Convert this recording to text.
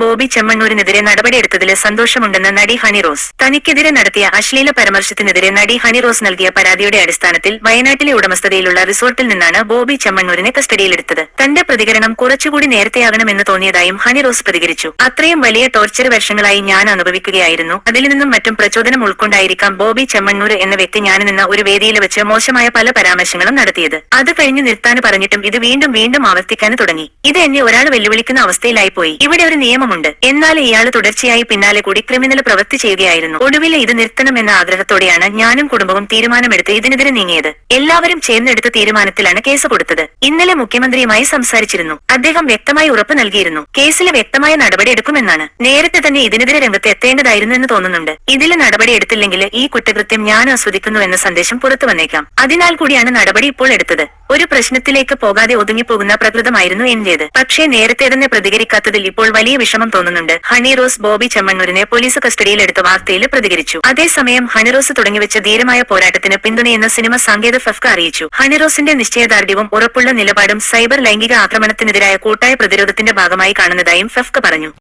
ബോബി ചെമ്മണ്ണൂരിനെതിരെ നടപടിയെടുത്തതിൽ സന്തോഷമുണ്ടെന്ന് നടി ഹണി റോസ്. തനിക്കെതിരെ നടത്തിയ അശ്ലീല പരാമർശത്തിനെതിരെ നടി ഹണി റോസ് നൽകിയ പരാതിയുടെ അടിസ്ഥാനത്തിൽ വയനാട്ടിലെ ഉടമസ്ഥതയിലുള്ള റിസോർട്ടിൽ നിന്നാണ് ബോബി ചെമ്മണ്ണൂരിനെ കസ്റ്റഡിയിലെടുത്തത്. തന്റെ പ്രതികരണം കുറച്ചുകൂടി നേരത്തെയാകണമെന്ന് തോന്നിയതായും ഹണി റോസ് പ്രതികരിച്ചു. അത്രയും വലിയ ടോർച്ചർ വർഷങ്ങളായി ഞാൻ അനുഭവിക്കുകയായിരുന്നു. അതിൽ നിന്നും മറ്റും പ്രചോദനം ഉൾക്കൊണ്ടായിരിക്കാം ബോബി ചെമ്മണ്ണൂർ എന്ന വ്യക്തി ഞാൻ നിന്ന ഒരു വേദിയിൽ വെച്ച് മോശമായ പല പരാമർശങ്ങളും നടത്തിയത്. അത് കഴിഞ്ഞ് നിർത്താൻ പറഞ്ഞിട്ടും ഇത് വീണ്ടും വീണ്ടും ആവർത്തിക്കാൻ തുടങ്ങി. ഇത് എന്നെ ഒരാൾ വെല്ലുവിളിക്കുന്ന അവസ്ഥയിലായി പോയി ഇവിടെ ഒരു നിയമമുണ്ട് എന്നാൽ ഇയാൾ തുടർച്ചയായി പിന്നാലെ കൂടി ക്രിമിനൽ പ്രവൃത്തി ചെയ്യുകയായിരുന്നു. ഒടുവിൽ ഇത് നിർത്തണമെന്ന ആഗ്രഹത്തോടെയാണ് ഞാനും കുടുംബവും തീരുമാനമെടുത്ത് ഇതിനെതിരെ നീങ്ങിയത്. എല്ലാവരും ചേർന്നെടുത്ത തീരുമാനത്തിലാണ് കേസ് കൊടുത്തത്. ഇന്നലെ മുഖ്യമന്ത്രിയുമായി സംസാരിച്ചിരുന്നു. അദ്ദേഹം വ്യക്തമായി ഉറപ്പ് നൽകിയിരുന്നു. കേസിൽ വ്യക്തമായ നടപടി എടുക്കുമെന്നാണ്. നേരത്തെ തന്നെ ഇതിനെതിരെ രംഗത്ത് എത്തേണ്ടതായിരുന്നു എന്ന് തോന്നുന്നുണ്ട്. ഇതിൽ നടപടി എടുത്തില്ലെങ്കിൽ ഈ കുറ്റകൃത്യം ഞാൻ ആസ്വദിക്കുന്നു എന്ന സന്ദേശം പുറത്തു വന്നേക്കാം. അതിനാൽ കൂടിയാണ് നടപടി ഇപ്പോൾ എടുത്തത്. ഒരു പ്രശ്നത്തിലേക്ക് പോകാതെ ഒതുങ്ങിപ്പോകുന്ന പ്രകൃതമായിരുന്നു എന്റേത്. പക്ഷേ നേരത്തെ തന്നെ പ്രതികരിക്കാത്തതിൽ ഇപ്പോൾ വലിയ വിഷമം തോന്നുന്നുണ്ട്. ഹണി റോസ് ബോബി ചെമ്മണ്ണൂരിനെ പോലീസ് കസ്റ്റഡിയിലെടുത്ത വാർത്തയിൽ പ്രതികരിച്ചു. അതേസമയം ഹണിറോസ് തുടങ്ങിവെച്ച ധീരമായ പോരാട്ടത്തിന് പിന്തുണയെന്ന സിനിമ സങ്കേത ഫെഫ്ക അറിയിച്ചു. ഹണിറോസിന്റെ നിശ്ചയദാർഢ്യവും ഉറപ്പുള്ള നിലപാടും സൈബർ ലൈംഗിക ആക്രമണത്തിനെതിരായ കൂട്ടായ പ്രതിരോധത്തിന്റെ ഭാഗമായി കാണുന്നതായും ഫെഫ്ക പറഞ്ഞു.